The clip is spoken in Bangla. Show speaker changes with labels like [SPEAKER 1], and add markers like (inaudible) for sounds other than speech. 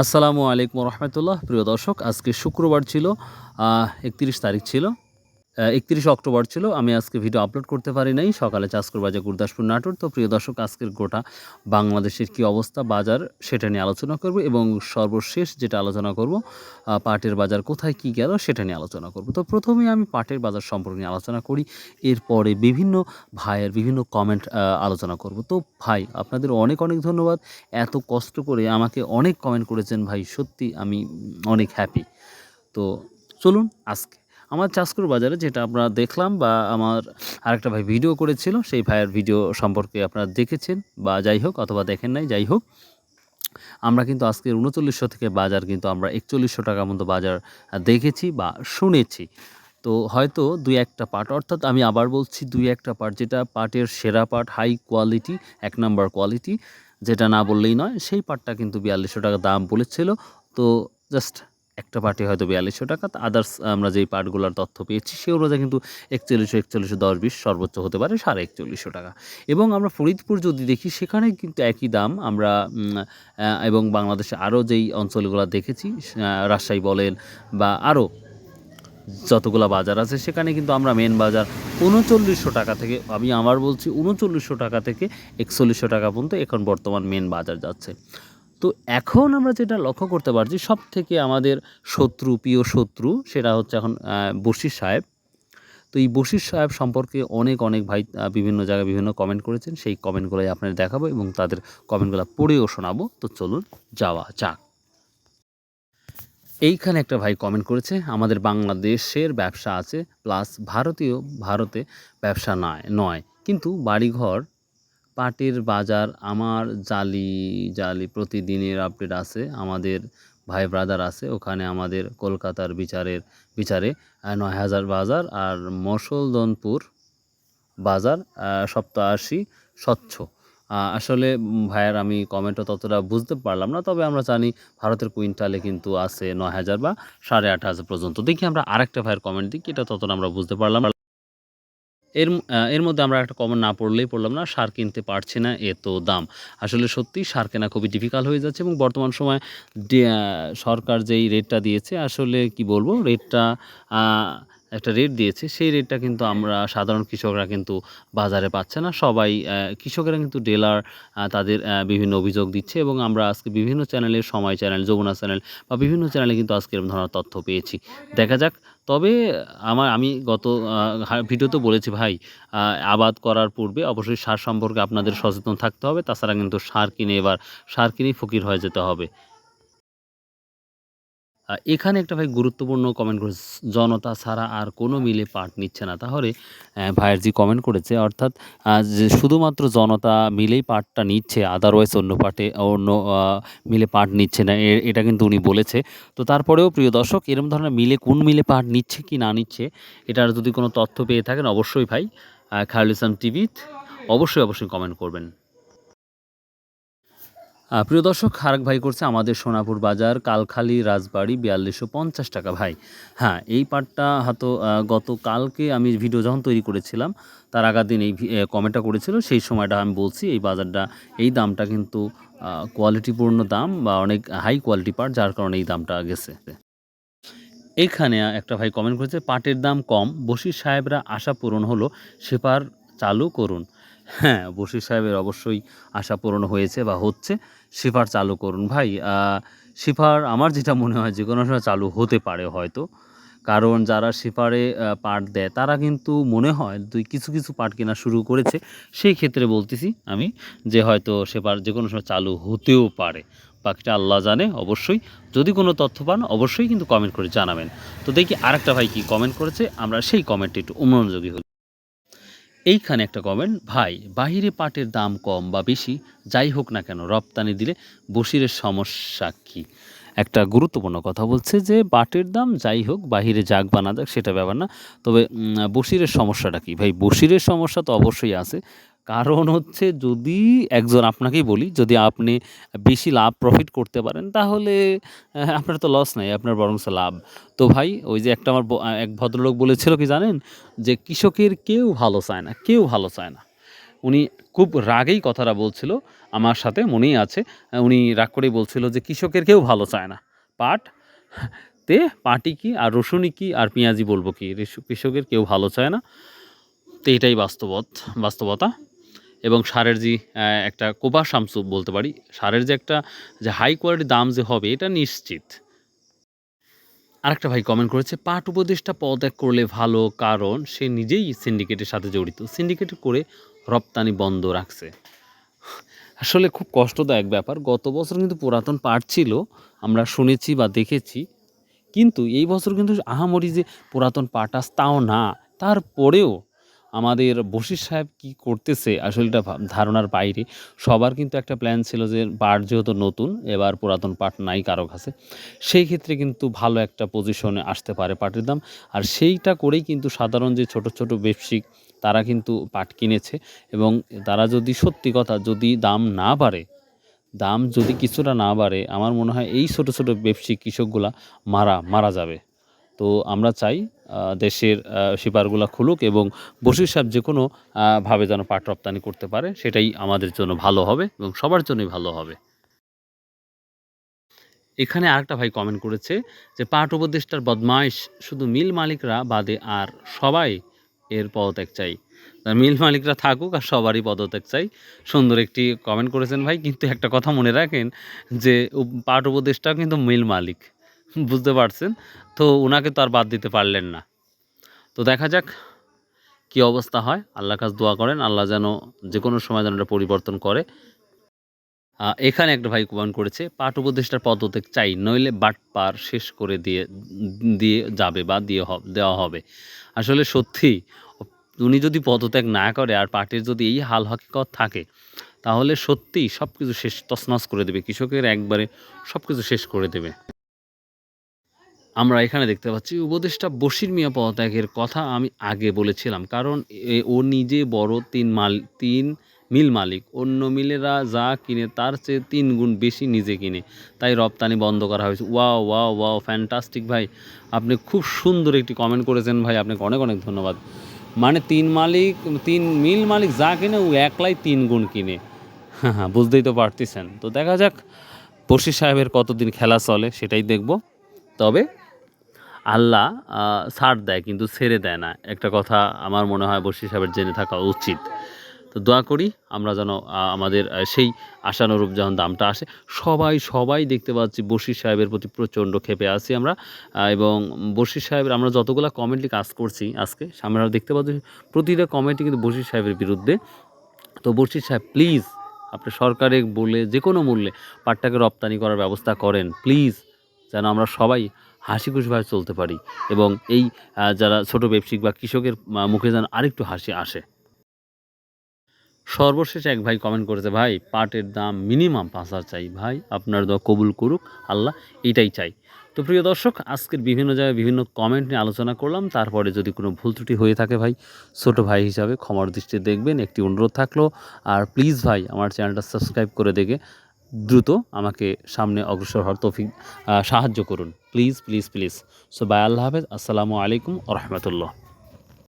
[SPEAKER 1] আসসালামু আলাইকুম রহমতুল্লাহ। প্রিয় দর্শক আজকে শুক্রবার ছিল একত্রিশ তারিখ ছিল। একত্রিশ অক্টোবর ছিল। আমি আজকে ভিডিও আপলোড করতে পারি নাই। সকালে চাষকর বাজার গুরদাসপুর নাটোর। তো প্রিয় দর্শক, আজকের গোটা বাংলাদেশের কি অবস্থা, বাজার সেটা নিয়ে আলোচনা করব এবং সর্বশেষ যেটা আলোচনা করব পাটের বাজার কোথায়, কি গেল সেটা নিয়ে আলোচনা করব। তো প্রথমে আমি পাটের বাজার সম্পর্কে নিয়ে আলোচনা করি। এরপরে বিভিন্ন ভাইয়ের বিভিন্ন কমেন্ট আলোচনা করব। তো ভাই, আপনাদের অনেক অনেক ধন্যবাদ। এত কষ্ট করে আমাকে অনেক কমেন্ট করেছেন ভাই। সত্যি আমি অনেক হ্যাপি তো চলুন আজকে আমার চাষকুর বাজারে যেটা আমরা দেখলাম বা আমার আরেকটা ভাই ভিডিও করেছিল, সেই ভাইয়ের ভিডিও সম্পর্কে আপনারা দেখেছেন বা যাই হোক অথবা দেখেন নাই, যাই হোক। আমরা কিন্তু আজকের উনচল্লিশশো থেকে বাজার কিন্তু আমরা একচল্লিশশো টাকা মতো বাজার দেখেছি বা শুনেছি। তো হয়তো দুই একটা পার্ট অর্থাৎ আমি আবার বলছি দুই একটা পার্ট যেটা পার্টের সেরা পার্ট হাই কোয়ালিটি, এক নাম্বার কোয়ালিটি, যেটা না বললেই নয়, সেই পার্টটা কিন্তু বিয়াল্লিশশো টাকা দাম বলেছিল। তো জাস্ট একটা পার্টি হয়তো বিয়াল্লিশশো টাকা, তো আদার্স আমরা যেই পার্টগুলোর তথ্য পেয়েছি সে অনুযায়ী কিন্তু একচল্লিশশো একচল্লিশশো দশ, বিশ সর্বোচ্চ হতে পারে সাড়ে একচল্লিশশো টাকা। এবং আমরা ফরিদপুর যদি দেখি, সেখানে কিন্তু একই দাম আমরা এবং বাংলাদেশে আরও যেই অঞ্চলগুলো দেখেছি রাজশাহী বলেন বা আরও যতগুলো বাজার আছে, সেখানে কিন্তু আমরা মেন বাজার উনচল্লিশশো টাকা থেকে, আমি আমার বলছি উনচল্লিশশো টাকা থেকে একচল্লিশশো টাকা পর্যন্ত এখন বর্তমান মেন বাজার যাচ্ছে। তো এখন আমরা যেটা লক্ষ্য করতে পারছি সব থেকে আমাদের শত্রু, প্রিয় শত্রু সেটা হচ্ছে এখন বশির সাহেব। তো এই বশির সাহেব সম্পর্কে অনেক অনেক ভাই বিভিন্ন জায়গায় বিভিন্ন কমেন্ট করেছেন। সেই কমেন্টগুলোই আপনাদের দেখাবো এবং তাদের কমেন্টগুলো পড়েও শোনাবো। তো চলুন যাওয়া যাক। এইখানে একটা ভাই কমেন্ট করেছে, আমাদের বাংলাদেশের ব্যবসা আছে প্লাস ভারতীয়, ভারতে ব্যবসা নয় নয়। কিন্তু বাড়িঘর পাটের বাজার আমার জালি জালি প্রতিদিনের আপডেট আছে আমাদের ভাই ব্রাদার আছে ওখানে আমাদের কলকাতার বিচারের বিচারে নয় হাজার বাজার আর মসলদনপুর বাজার আহ, সপ্তাশি স্বচ্ছ আসলে ভাইয়ার আমি কমেন্টও ততটা বুঝতে পারলাম না তবে আমরা জানি ভারতের কুইন্টালে কিন্তু আছে নয় হাজার বা সাড়ে আট হাজার পর্যন্ত দেখি আমরা আরেকটা ভাইয়ের কমেন্ট দিই এটা ততটা আমরা বুঝতে পারলাম। এর এর মধ্যে আমরা একটা কমেন্ট না পড়লেই পড়লাম না, সার কিনতে পারছি না এত দাম। আসলে সত্যি সার কেনা খুবই ডিফিকাল্ট হয়ে যাচ্ছে এবং বর্তমান সময় সরকার যেই রেটটা দিয়েছে, আসলে কি বলব রেটটা একটা রেট দিয়েছে, সেই রেটটা কিন্তু আমরা সাধারণ কৃষকরা কিন্তু বাজারে পাচ্ছে না। সবাই কৃষকেরা কিন্তু ডেলার তাদের বিভিন্ন অভিযোগ দিচ্ছে এবং আমরা আজকে বিভিন্ন চ্যানেলে সময় চ্যানেল যমুনা চ্যানেল বা বিভিন্ন চ্যানেলে কিন্তু আজকে এরকম ধরনের তথ্য পেয়েছি। দেখা যাক তবে আমার, আমি গত ভিডিওতে বলেছি ভাই আবাদ করার পূর্বে অবশ্যই সার সম্পর্কে আপনাদের সচেতন থাকতে হবে। তাছাড়া কিন্তু সার কিনে এবার, সার কিনেই ফকির হয়ে যেতে হবে। এখানে একটা ভাই গুরুত্বপূর্ণ কমেন্ট করেছে জনতা ছাড়া আর কোনো মিলে পার্ট নিচ্ছে না। তাহলে ভাইয়ের যে কমেন্ট করেছে অর্থাৎ শুধুমাত্র জনতা মিলেই পার্টটা নিচ্ছে আদারওয়াইজ অন্য পার্টে অন্য মিলে পার্ট নিচ্ছে না এটা কিন্তু উনি বলেছে। তো তারপরেও প্রিয় দর্শক এরকম ধরনের মিলে কোন মিলে পার্ট নিচ্ছে কি না নিচ্ছে এটার যদি কোনো তথ্য পেয়ে থাকেন অবশ্যই ভাই আহ, খায়রুল ইসলাম টিভি অবশ্যই অবশ্যই কমেন্ট করবেন। প্রিয় দর্শক আরেক ভাই করছে আমাদের সোনাপুর বাজার কালখালি রাজবাড়ি বিয়াল্লিশশো পঞ্চাশ টাকা ভাই। হ্যাঁ এই পার্টটা হয়তো আহ, গতকালকে আমি ভিডিও যখন তৈরি করেছিলাম তার আগার দিন এই কমেন্টটা করেছিল সেই সময়টা আমি বলছি এই বাজারটা এই দামটা কিন্তু কোয়ালিটিপূর্ণ দাম বা অনেক হাই কোয়ালিটি পার্ট যার কারণে এই দামটা গেছে। এখানে একটা ভাই কমেন্ট করেছে পাটের দাম কম বশির সাহেবরা আশা পূরণ হলো সেপার চালু করুন। হ্যাঁ বশির সাহেবের অবশ্যই আশা পূরণ হয়েছে বা হচ্ছে। সেপার চালু করুন। ভাই সেপার আমার যেটা মনে হয় যে কোনো সময় চালু হতে পারে হয়তো। কারণ যারা সেপারে পাট দেয়, তারা কিন্তু মনে হয় দুই কিছু কিছু পাট কেনা শুরু করেছে। সেই ক্ষেত্রে বলতেছি আমি যে হয়তো সেপার যে কোনো সময় চালু হতেও পারে। বাকিটা আল্লাহ জানে, অবশ্যই। যদি কোনো তথ্য পান, অবশ্যই কিন্তু কমেন্ট করে জানাবেন। তো দেখি আরেকটা ভাই কি কমেন্ট করেছে। আমরা সেই কমেন্টটি একটু মনোযোগী হই। এইখানে একটা কমেন্ট ভাই, বাহিরে পাটের দাম কম বা বেশি, যাই হোক না কেন, রপ্তানি দিলে বসিরের সমস্যা কি? একটা গুরুত্বপূর্ণ কথা বলছে যে, পাটের দাম যাই হোক, বাহিরে যাক বা না যাক, সেটা ব্যাপার না। তবে বসিরের সমস্যাটা কি? ভাই, বসিরের সমস্যা তো অবশ্যই আছে। কারণ হচ্ছে যদি একজন আপনাকেই বলি, যদি আপনি বেশি লাভ প্রফিট করতে পারেন, তাহলে আপনার তো লস নাই, আপনার বরংস লাভ। তো ভাই, ওই যে একটা আমার এক ভদ্রলোক বলেছিল কি জানেন? যে কৃষকের কেউ ভালো চায় না, কেউ ভালো চায় না। উনি খুব রাগেই কথাটা বলছিল, আমার সাথে মনেই আছে। উনি রাগ করেই বলছিল যে কৃষকের কেউ ভালো চায় না। পাট? তে পাটি কি, আর রসুনই কি, আর পেঁয়াজি বলব কি? কৃষকের কেউ ভালো চায় না। তো এটাই বাস্তবত, বাস্তবতা। এবং সারের যে একটা কোবা শামসু বলতে পারি, সারের যে একটা, যে হাই কোয়ালিটির দাম যে হবে, এটা নিশ্চিত। আরেকটা ভাই কমেন্ট করেছে, পাট উপদেষ্টা পদত্যাগ করলে ভালো কারণ, সে নিজেই সিন্ডিকেটের সাথে জড়িত। সিন্ডিকেট করে রপ্তানি বন্ধ রাখছে। আসলে খুব কষ্টদায়ক ব্যাপার, গত বছর কিন্তু পুরাতন পাট ছিল, আমরা শুনেছি বা দেখেছি, কিন্তু এই বছর কিন্তু আহামরি যে পুরাতন পাট আস তাও না। তারপরেও আমাদের বশির সাহেব কি করতেছে আসলে এটা ধারণার বাইরে। সবার কিন্তু একটা প্ল্যান ছিল যে পাট যেহেতু নতুন, এবার পুরাতন পাট নাই কারও কাছে। সেই ক্ষেত্রে কিন্তু ভালো একটা পজিশনে আসতে পারে পাটের দাম। আর সেইটা করেই কিন্তু সাধারণ যে ছোট ছোট ব্যবসায়িক, তারা কিন্তু পাট কিনেছে এবং তারা যদি সত্যি কথা যদি দাম না বাড়ে, দাম যদি কিছুটা না বাড়ে, আমার মনে হয় এই ছোট ছোট ব্যবসায়িক কৃষকগুলা মারা মারা যাবে। তো আমরা চাই দেশের শিপারগুলা খুলুক এবং বসির সাহেব যে কোনো ভাবে যেন পাট রপ্তানি করতে পারে, সেটাই আমাদের জন্য ভালো হবে এবং সবার জন্যই ভালো হবে। এখানে আরেকটা ভাই কমেন্ট করেছে যে, পাট উপদেষ্টার বদমাইশ, শুধু মিল মালিকরা বাদে আর সবাই এর পদত্যাগ চাই। মিল মালিকরা থাকুক আর সবারই পদত্যাগ চাই। সুন্দর একটি কমেন্ট করেছেন ভাই, কিন্তু একটা কথা মনে রাখেন যে পাট উপদেষ্টা কিন্তু মিল মালিক। (laughs) বুঝতে পারছেন? তো ওনাকে তো আর বাদ দিতে পারলেন না। তো দেখা যাক কি অবস্থা হয়। আল্লাহ কাছে দোয়া করেন, আল্লাহ যেন যে কোনো সময় যেন পরিবর্তন করে। এখানে একটা ভাই কমেন্ট করেছে, পাঠ উপদেষ্টার পদত্যাগ চাই, নইলে বাট পার শেষ করে দিয়ে দিয়ে যাবে বা দিয়ে দেওয়া হবে। আসলে সত্যি, উনি যদি পদত্যাগ না করে আর পার্টির যদি এই হাল হকিকত থাকে, তাহলে সত্যিই সব কিছু শেষ, তছনছ করে দেবে, কৃষকের একবারে সব কিছু শেষ করে দেবে। আমরা এখানে দেখতে পাচ্ছি, উপদেষ্টা বশির মিয়া পদত্যাগের কথা আমি আগে বলেছিলাম। কারণ ও নিজে বড় তিন মাল, তিন মিল মালিক। অন্য মিলেরা যা কিনে তার চেয়ে তিন গুণ বেশি নিজে কিনে। তাই রপ্তানি বন্ধ করা হয়েছে। ওয়াও ওয়াও ওয়াও, ফ্যান্টাস্টিক ভাই। আপনি খুব সুন্দর একটি কমেন্ট করেছেন ভাই। আপনাকে অনেক অনেক ধন্যবাদ। মানে তিন মালিক, তিন মিল মালিক যা কিনে, ও একলাই তিন গুণ কিনে। হ্যাঁ হ্যাঁ বুঝতেই তো পারতেছেন। তো দেখা যাক, বশির সাহেবের কতদিন খেলা চলে সেটাই দেখব। তবে আল্লাহ ছাড় দেয় কিন্তু ছেড়ে দেয় না। একটা কথা আমার মনে হয় বশির সাহেবের জেনে থাকা উচিত। তো দোয়া করি আমরা যেন আমাদের সেই আশানুরূপ যখন দামটা আসে, সবাই সবাই দেখতে পাচ্ছি বশির সাহেবের প্রতি প্রচণ্ড ক্ষেপে আছি আমরা। এবং বশির সাহেবের আমরা যতগুলো কমেন্টলি কাজ করছি আজকে আমরা দেখতে পাচ্ছি, প্রতিটা কমেন্টই কিন্তু বশির সাহেবের বিরুদ্ধে। তো বশির সাহেব প্লিজ আপনি সরকারে বলে যে কোনো মূল্যে পাটটাকে রপ্তানি করার ব্যবস্থা করেন। প্লিজ যেন আমরা সবাই হাসি খুশিভাবে চলতে পারি এবং এই যারা ছোট ব্যবসায়িক বা কৃষকের মুখে যেন আরেকটু হাসি আসে। সর্বশেষ এক ভাই কমেন্ট করেছে, ভাই, পাটের দাম মিনিমাম পাঁচ হাজার চাই। ভাই, আপনার দোয়া কবুল করুক, আল্লাহ এটাই চাই। তো প্রিয় দর্শক, আজকের বিভিন্ন জায়গায় বিভিন্ন কমেন্ট নিয়ে আলোচনা করলাম। তারপরে যদি কোনো ভুল ত্রুটি হয়ে থাকে ভাই, ছোট ভাই হিসাবে ক্ষমার দৃষ্টি দেখবেন, একটি অনুরোধ থাকল। আর প্লিজ ভাই, আমার চ্যানেলটা সাবস্ক্রাইব করে দেখে দ্রুত আমাকে সামনে অগ্রসর হওয়ার তৌফিক সাহায্য করুন। Please please please so bye, Allah হাফেজ। আসসালামু আলাইকুম রহমতুল্লাহ।